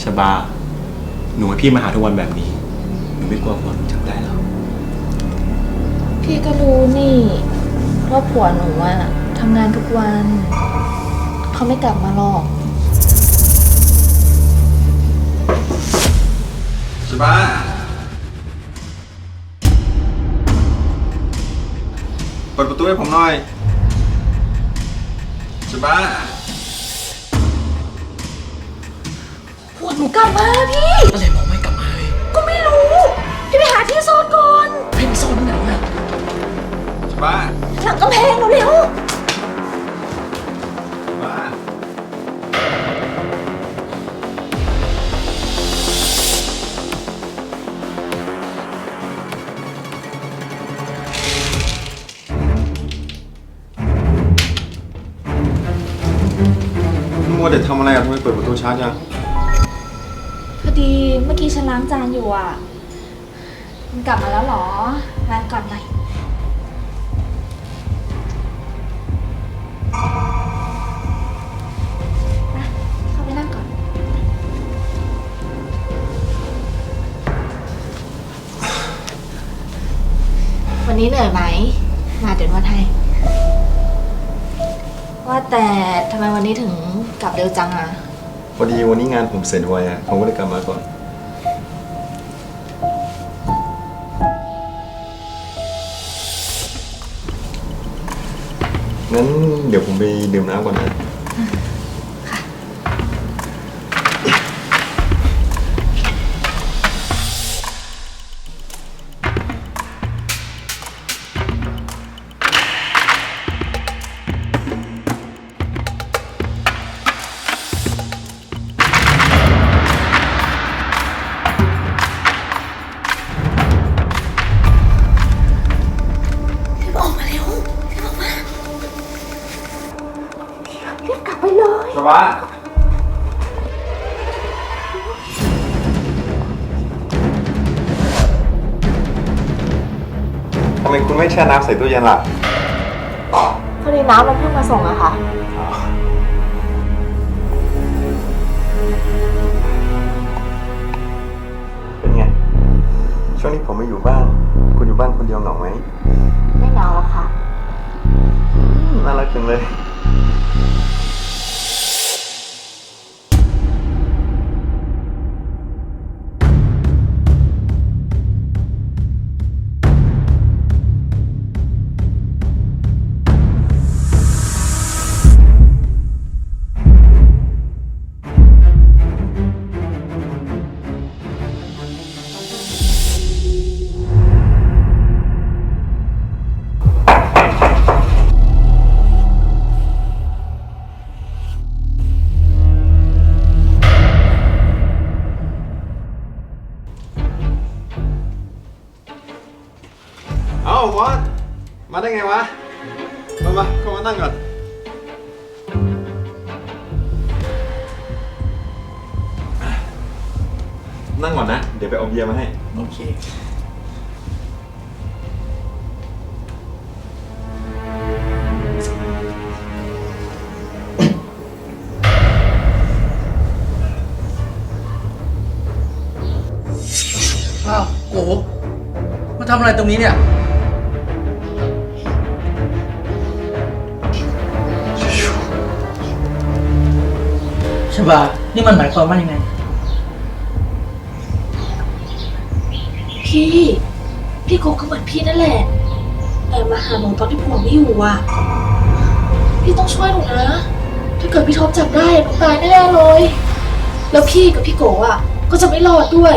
ชบา หนูให้พี่มาหาทุกวันแบบนี้ หนูไม่กลัวผัวหนูจับได้หรอพี่ก็รู้นี่ว่าผัวหนูอะทำงานทุกวัน เขาไม่กลับมาหรอก ชบา เปิดประตูให้ผมหน่อยชบา หนูกลับมาพี่ อะไรมองไม่กลับมาเลยก็ไม่รู้ พี่ไปหาที่ซ่อนก่อนเพลงโซนไหนอะชบาหลังกำแพงเร็วชบามัวแต่ทำอะไรอะทำไมเปิดประตูช้าจังๆพอ ดีเมื่อกี้ฉันล้างจานอยู่อะ มันกลับมาแล้วเหรอมาก่อนหน่อยมาเข้าไปนั่งก่อน วันนี้เหนื่อยไหม มาเดี๋ยวนวดให้ ว่าแต่ทำไมวันนี้ถึงกลับเร็วจังอะ พอดีวันนี้งานผมเสร็จไวอะผมก็เลยกลับมาก่อน งั้นเดี๋ยวผมไปดื่มน้ำก่อนนะ เลยสวัสทำไมคุณไม่แช่น้ำใส่ตู้เย็นล่ะ พอดีน้ำมันเพิ่งมาส่งอะค่ะ เป็นไง ช่วงนี้ผมไม่อยู่บ้าน คุณอยู่บ้านคนเดียวเหงาไหมไม่เหงาหรอกค่ะอืมน่ารักจังเลย มอสมาได้ไงวะ มามาเข้ามานั่งก่อน นั่งก่อนนะ เดี๋ยวไปเอาเบียร์มาให้ โอเค อ้าวโกมาทำอะไรตรงนี้เนี่ย ชบานี่มันหมายความว่ายังไง พี่ พี่โกก็เหมือนพี่นั่นแหละ แต่มาหาหนูตอนที่ผัวไม่อยู่อะ พี่ต้องช่วยหนูนะ ถ้าเกิดพี่ท็อปจับได้หนูตายแน่เลย แล้วพี่กับพี่โกอะก็จะไม่รอดด้วย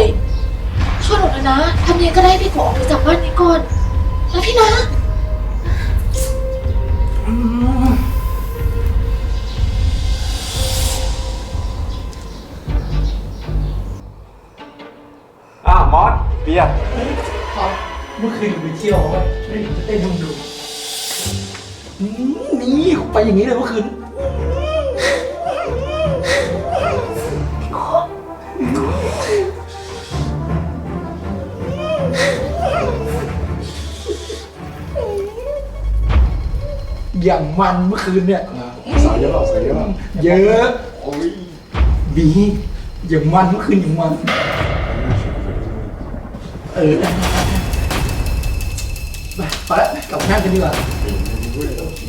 ช่วยหนูหน่อยนะทำยังไงก็ได้ให้พี่โกออกไปจากบ้านนี้ก่อนนะพี่นะ เว้ยได้จะเต้นให้มึงดูอืมนี่ไปอย่างนี้เลยเมื่อคืนอย่างมันเมื่อคืนเนี่ย สายเยอะหรอสายเยอะหรอเยอะโอ้ยบีอย่างมันเมื่อคืนอย่างมัน เออ ไปไปแล้วกลับมานั่งกันดีกว่า โอเค